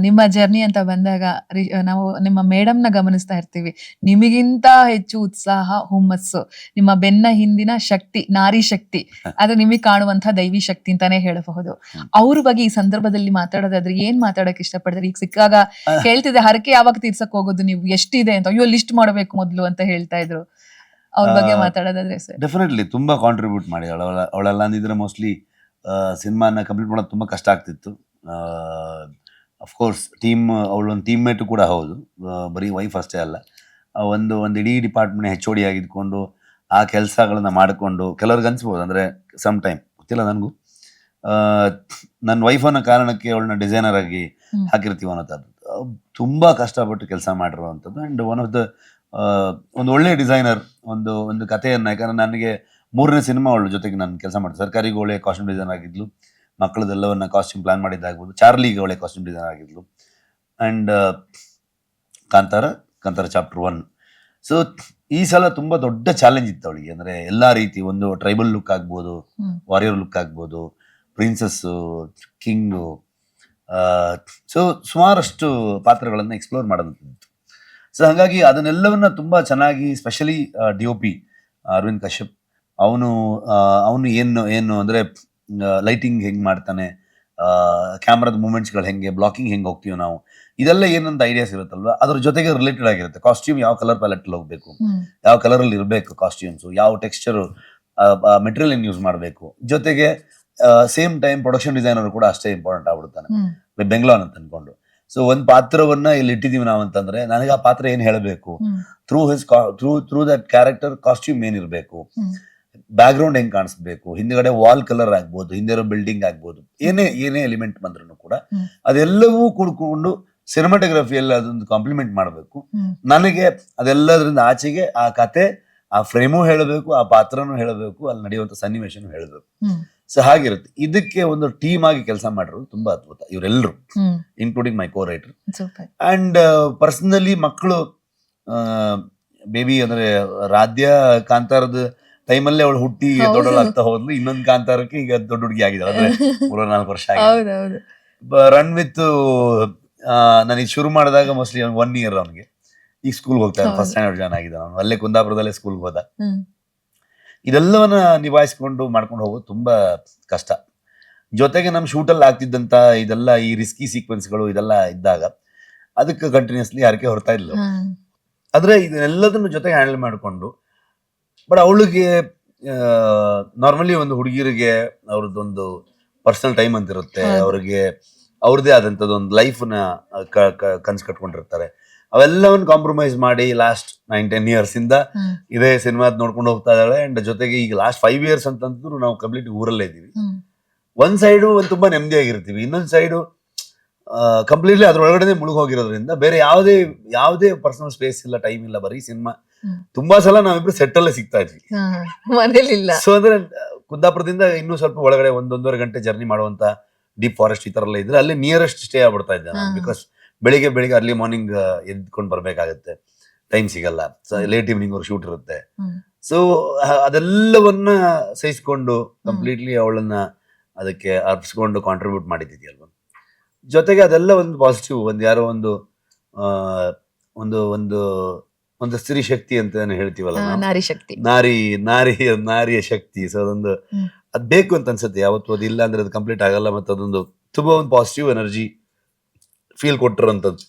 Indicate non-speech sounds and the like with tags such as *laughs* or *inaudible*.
ನಿಮ್ಮ ಜರ್ನಿ ಅಂತ ಬಂದಾಗ ರಿ- ನಾವು ನಿಮ್ಮ ಮೇಡಮ್ನ ಗಮನಿಸ್ತಾ ಇರ್ತೀವಿ. ನಿಮಗಿಂತ ಹೆಚ್ಚು ಉತ್ಸಾಹ ಹುಮ್ಮಸ್ಸು. ನಿಮ್ಮ ಬೆನ್ನ ಹಿಂದಿನ ಶಕ್ತಿ ನಾರಿ ಶಕ್ತಿ. ಅದು ನಿಮಗೆ ಕಾಣುವಂತಹ ದೈವಿ ಶಕ್ತಿ ಅಂತಾನೆ ಹೇಳಬಹುದು. ಹ್ಮ್. ಅವ್ರ ಬಗ್ಗೆ ಈ ಸಂದರ್ಭದಲ್ಲಿ ಮಾತಾಡೋದಾದ್ರೆ ಏನ್ ಮಾತಾಡಕ್ ಇಷ್ಟಪಡ್ತಾರೆ? ಈಗ ಸಿಕ್ಕಾಗ ಆ. ಹೇಳ್ತಿದ್ದೆ ಹರಕೆ ಯಾವಾಗ ತೀರ್ಸಕ್ ಹೋಗೋದು ನೀವು? ಎಷ್ಟಿದೆ ಅಂತ? ಅಯ್ಯೋ ಲಿಸ್ಟ್ ಮಾಡಬೇಕು ಮೊದ್ಲು ಅಂತ ಹೇಳ್ತಾ ಇದ್ರು. ಅವ್ರ ಬಗ್ಗೆ ಆ, ಮಾತಾಡೋದಾದ್ರೆ ಸರ್. ಡೆಫಿನೆಟ್ಲಿ ತುಂಬಾ ಕಾಂಟ್ರಿಬ್ಯೂಟ್ ಮಾಡಿ. ಅವಳ ಅವಳೆಲ್ಲ ಅಂದಿದ್ರೆ ಮೋಸ್ಟ್ಲಿ ಸಿನಿಮಾನ ಕಂಪ್ಲೀಟ್ ಮಾಡೋದು ತುಂಬಾ ಕಷ್ಟ ಆಗ್ತಿತ್ತು. ಅಫ್ಕೋರ್ಸ್ ಟೀಮ್ ಅವಳೊಂದು ಟೀಮ್ ಮೇಟು ಕೂಡ ಹೌದು. ಬರೀ ವೈಫ್ ಅಷ್ಟೇ ಅಲ್ಲ. ಒಂದು ಒಂದು ಇಡೀ ಡಿಪಾರ್ಟ್ಮೆಂಟ್ ಹೆಚ್ ಓಡಿ ಆಗಿದ್ಕೊಂಡು ಆ ಕೆಲಸಗಳನ್ನ ಮಾಡಿಕೊಂಡು ಕೆಲವ್ರಿಗೆ ಅನಿಸ್ಬೋದು. ಅಂದರೆ ಸಮ್ ಟೈಮ್ ಗೊತ್ತಿಲ್ಲ ನನಗೂ. ನನ್ನ ವೈಫ್ ಅನ್ನೋ ಕಾರಣಕ್ಕೆ ಅವಳನ್ನ ಡಿಸೈನರ್ ಆಗಿ. ಹಾಕಿರ್ತೀವಿ ಅನ್ನೋದು ತುಂಬ ಕಷ್ಟಪಟ್ಟು ಕೆಲಸ ಮಾಡಿರುವಂಥದ್ದು. ಆ್ಯಂಡ್ ಒನ್ ಆಫ್ ದ ಒಂದು ಒಳ್ಳೆ ಡಿಸೈನರ್ ಒಂದು ಒಂದು ಕಥೆಯನ್ನು ಯಾಕಂದರೆ ನನಗೆ ಮೂರನೇ ಸಿನಿಮಾ ಅವಳ ಜೊತೆಗೆ ನಾನು ಕೆಲಸ ಮಾಡಿದೆ. ಸರ್ಕಾರಿಗೆ ಒಳ್ಳೆಯ ಕಾಸ್ಟ್ಯೂಮ್ ಡಿಸೈನ್ ಆಗಿದ್ಲು. ಮಕ್ಕಳದೆಲ್ಲವನ್ನ ಕಾಸ್ಟ್ಯೂಮ್ ಪ್ಲಾನ್ ಮಾಡಿದ್ದಾಗ್ಬೋದು. ಚಾರ್ಲಿಗೆ ಒಳ್ಳೆ costume design ಆಗಿದ್ಲು. And Kantara Kantara chapter one so ಈ ಸಲ ತುಂಬಾ ದೊಡ್ಡ ಚಾಲೆಂಜ್ ಇತ್ತು ಅವಳಿಗೆ. ಅಂದ್ರೆ ಎಲ್ಲಾ ರೀತಿ ಒಂದು ಟ್ರೈಬಲ್ ಲುಕ್ ಆಗ್ಬೋದು ವಾರಿಯರ್ ಲುಕ್ ಆಗ್ಬೋದು ಪ್ರಿನ್ಸಸ್ಸು ಕಿಂಗು ಸೊ ಸುಮಾರಷ್ಟು ಪಾತ್ರಗಳನ್ನು ಎಕ್ಸ್ಪ್ಲೋರ್ ಮಾಡೋದಂತಿತ್ತು ಸೊ ಹಾಗಾಗಿ ಅದನ್ನೆಲ್ಲವನ್ನ ತುಂಬಾ ಚೆನ್ನಾಗಿ specially D O P Aravind Kashyap ಅವನು ಅವನು ಏನು ಏನು ಅಂದರೆ ಲೈಟಿಂಗ್ ಹೆಂಗೆ ಮಾಡ್ತಾನೆ ಕ್ಯಾಮ್ರಾದ ಮೂಮೆಂಟ್ಸ್ಗಳು ಹೆಂಗೆ ಬ್ಲಾಕಿಂಗ್ ಹೆಂಗೆ ಹೋಗ್ತೀವಿ ನಾವು ಇದೆಲ್ಲ ಏನಂತ ಐಡಿಯಾಸ್ ಇರುತ್ತಲ್ವ? ಅದ್ರ ಜೊತೆಗೆ ರಿಲೇಟೆಡ್ ಆಗಿರುತ್ತೆ. ಕಾಸ್ಟ್ಯೂಮ್ ಯಾವ ಕಲರ್ ಪ್ಯಾಲೆಟಲ್ಲಿ ಹೋಗಬೇಕು. ಯಾವ ಕಲರಲ್ಲಿ ಇರಬೇಕು ಕಾಸ್ಟ್ಯೂಮ್ಸು ಯಾವ ಟೆಕ್ಸ್ಚರು ಮೆಟೀರಿಯಲ್ ಯೂಸ್ ಮಾಡಬೇಕು? ಜೊತೆಗೆ ಸೇಮ್ ಟೈಮ್ ಪ್ರೊಡಕ್ಷನ್ ಡಿಸೈನರ್ ಕೂಡ ಅಷ್ಟೇ ಇಂಪಾರ್ಟೆಂಟ್ ಆಗ್ಬಿಡ್ತಾನೆ. ಬೆಂಗ್ಲೋನ್ ಅಂತ ಅನ್ಕೊಂಡು. ಸೊ ಒಂದು ಪಾತ್ರವನ್ನ ಇಲ್ಲಿ ಇಟ್ಟಿದೀವಿ ನಾವು ಅಂತಂದ್ರೆ ನನಗೆ ಆ ಪಾತ್ರ ಏನ್ ಹೇಳಬೇಕು. Through his through through that character costume ಏನಿರಬೇಕು. ಬ್ಯಾಕ್ ಗ್ರೌಂಡ್ ಹೆಂಗ್ ಕಾಣಿಸ್ಬೇಕು? ಹಿಂದ್ಗಡೆ ವಾಲ್ ಕಲರ್ ಆಗ್ಬೋದು ಹಿಂದೆ ಇರೋ ಬಿಲ್ಡಿಂಗ್ ಆಗ್ಬೋದು ಏನೇ ಏನೇ ಎಲಿಮೆಂಟ್ ಬಂದ್ರು ಕೂಡ. ಅದೆಲ್ಲವೂ ಕೂಡ್ಕೊಂಡು ಸಿನಿಮಾಟೋಗ್ರಫಿಯಲ್ಲಿ ಅದೊಂದು ಕಾಂಪ್ಲಿಮೆಂಟ್ ಮಾಡಬೇಕು. ನನಗೆ ಅದೆಲ್ಲದರಿಂದ ಆಚೆಗೆ ಆ ಕತೆ ಆ ಫ್ರೇಮು ಹೇಳಬೇಕು ಆ ಪಾತ್ರನೂ ಹೇಳಬೇಕು ಅಲ್ಲಿ ನಡೆಯುವಂತ ಸನ್ನಿವೇಶನೂ ಹೇಳಬೇಕು. ಸೊ ಹಾಗಿರುತ್ತೆ. ಇದಕ್ಕೆ ಒಂದು ಟೀಮ್ ಆಗಿ ಕೆಲಸ ಮಾಡಿರೋದು ತುಂಬಾ ಅದ್ಭುತ. ಇವರೆಲ್ಲರೂ including my co writer and personally ಮಕ್ಕಳು ಬೇಬಿ ಅಂದ್ರೆ ರಾಧ್ಯ ಕಾಂತಾರದ ಟೈಮಲ್ಲೇ ಅವಳು ಹುಟ್ಟಿ ದೊಡ್ಡವಳಾಗ್ತಾ ಹೋದ್ಲು. ಇನ್ನೊಂದು ಕಾಂತಾರಕ್ಕೆ ಈಗ ದೊಡ್ಡ ಹುಡುಗಿ ಆಗಿದೆ ಅಂದ್ರೆ *laughs* ಮೂರ ನಾಲ್ಕು ವರ್ಷ ಆಗಿದೆ. ರನ್ ವಿತ್ ನನಗೆ ಶುರು ಮಾಡಿದಾಗ ಮೋಸ್ಟ್ಲಿ ಒನ್ ಇಯರ್ ಅವನಿಗೆ. ಈಗ ಸ್ಕೂಲ್ ಹೋಗ್ತಾ ಹೌದು. ಫಸ್ಟ್ ಸ್ಟ್ಯಾಂಡರ್ಡ್ ಜಾಯ್ನ್ ಆಗಿದ್ದ ಅವನು. ಅಲ್ಲೇ ಕುಂದಾಪುರದಲ್ಲೇ ಸ್ಕೂಲ್ಗೆ ಹೋದ. ಇದೆಲ್ಲವನ್ನ ನಿಭಾಯಿಸ್ಕೊಂಡು ಮಾಡ್ಕೊಂಡು ಹೋಗೋದು ತುಂಬಾ ಕಷ್ಟ. ಜೊತೆಗೆ ನಮ್ಮ ಶೂಟಲ್ಲಿ ಆಗ್ತಿದ್ದಂತ ಇದೆಲ್ಲ ಈ ರಿಸ್ಕಿ ಸೀಕ್ವೆನ್ಸ್ಗಳು ಇದೆಲ್ಲ ಇದ್ದಾಗ ಅದಕ್ಕೆ ಕಂಟಿನ್ಯೂಸ್ಲಿ ಹರಕೆ ಹೊರತಾ ಹ್ಮ್. ಆದ್ರೆ ಇದನ್ನೆಲ್ಲದನ್ನು ಜೊತೆಗೆ ಹ್ಯಾಂಡಲ್ ಮಾಡಿಕೊಂಡು ಬಟ್ ಅವಳಿಗೆ ನಾರ್ಮಲಿ ಒಂದು ಹುಡುಗಿರಿಗೆ ಅವ್ರದ್ದೊಂದು ಪರ್ಸನಲ್ ಟೈಮ್ ಅಂತ ಇರುತ್ತೆ. ಅವ್ರಿಗೆ ಅವ್ರದ್ದೇ ಆದಂಥದ್ದು ಒಂದು ಲೈಫ್ನ ಕನ್ಸು ಕಟ್ಕೊಂಡಿರ್ತಾರೆ ಅವೆಲ್ಲವನ್ನು ಕಾಂಪ್ರಮೈಸ್ ಮಾಡಿ ಲಾಸ್ಟ್ ನೈನ್ ಟೆನ್ ಇಯರ್ಸ್ ಇಂದ. ಇದೇ ಸಿನಿಮಾದ್ ನೋಡ್ಕೊಂಡು ಹೋಗ್ತಾ ಇದ್ದಾಳೆ ಅಂಡ್ ಜೊತೆಗೆ ಈಗ ಲಾಸ್ಟ್ ಫೈವ್ ಇಯರ್ಸ್ ಅಂತಂದ್ರು ನಾವು ಕಂಪ್ಲೀಟ್ ಊರಲ್ಲೇ ಇದ್ದೀವಿ ಹ್ಮ್. ಒಂದ್ ಸೈಡು ಒಂದು ತುಂಬಾ ನೆಮ್ಮದಿಯಾಗಿರ್ತೀವಿ ಇನ್ನೊಂದ್ ಸೈಡು ಕಂಪ್ಲೀಟ್ಲಿ ಅದ್ರೊಳಗಡೆ ಮುಳುಗೋಗಿರೋದ್ರಿಂದ ಬೇರೆ ಯಾವುದೇ ಯಾವುದೇ ಪರ್ಸನಲ್ ಸ್ಪೇಸ್ ಇಲ್ಲ ಟೈಮ್ ಇಲ್ಲ ಬರೀ ಸಿನಿಮಾ. ತುಂಬಾ ಸಲ ನಾವಿಬ್ರು ಸೆಟ್ ಅಲ್ಲೇ ಸಿಗ್ತಾ ಇದ್ವಿ. ಮನೇಲಿ ಮನೇಲಿಲ್ಲ. ಸೊ ಅಂದ್ರೆ ಕುಂದಾಪುರದಿಂದ ಇನ್ನೂ ಸ್ವಲ್ಪ ಒಳಗಡೆ ಒಂದೊಂದೂವರೆ ಗಂಟೆ ಜರ್ನಿ ಮಾಡುವಂತ ಡೀಪ್ ಫಾರೆಸ್ಟ್ ಈ ತರ ಎಲ್ಲ ಇದ್ರೆ ಅಲ್ಲಿ ನಿಯರೆಸ್ಟ್ ಸ್ಟೇ ಆಗ್ಬಿಡ್ತಾ ಇದ್ದೆ ನಾನು. ಬಿಕಾಸ್ ಬೆಳಿಗ್ಗೆ ಬೆಳಿಗ್ಗೆ ಅರ್ಲಿ ಮಾರ್ನಿಂಗ್ ಎದ್ಕೊಂಡು ಬರ್ಬೇಕಾಗತ್ತೆ. ಟೈಮ್ ಸಿಗಲ್ಲ. ಸೊ ಲೇಟ್ ಈವ್ನಿಂಗ್ ಅವ್ರು ಶೂಟ್ ಇರುತ್ತೆ. ಸೊ ಅದೆಲ್ಲವನ್ನ ಸಹಿಸಿಕೊಂಡು ಕಂಪ್ಲೀಟ್ಲಿ ಅವಳನ್ನ ಅದಕ್ಕೆ ಅರ್ಪಿಸ್ಕೊಂಡು ಕಾಂಟ್ರಿಬ್ಯೂಟ್ ಮಾಡಿದ್ದಿದೆಯಲ್ವ? ಜೊತೆಗೆ ಅದೆಲ್ಲ ಒಂದು ಪಾಸಿಟಿವ್ ಒಂದು ಯಾರೋ ಒಂದು ಆ, ಒಂದು ಒಂದು ಒಂದು ಸ್ತ್ರೀ ಶಕ್ತಿ ಅಂತ ಹೇಳ್ತೀವಲ್ಲ ನಾವು. ನಾರಿ ಶಕ್ತಿ ನಾರಿ ನಾರಿ ನಾರಿಯ ಶಕ್ತಿ ಸೊ ಅದೊಂದು ಹ್ಮ್. ಅದ್ ಬೇಕು ಅಂತ ಅನ್ಸುತ್ತೆ ಯಾವತ್ತು ಅದು ಇಲ್ಲ ಅಂದ್ರೆ ಅದು ಕಂಪ್ಲೀಟ್ ಆಗಲ್ಲ ಮತ್ತೆ ಅದೊಂದು ತುಂಬಾ ಒಂದು ಪಾಸಿಟಿವ್ ಎನರ್ಜಿ ಫೀಲ್ ಕೊಟ್ಟಿರೋಂಥದ್ದು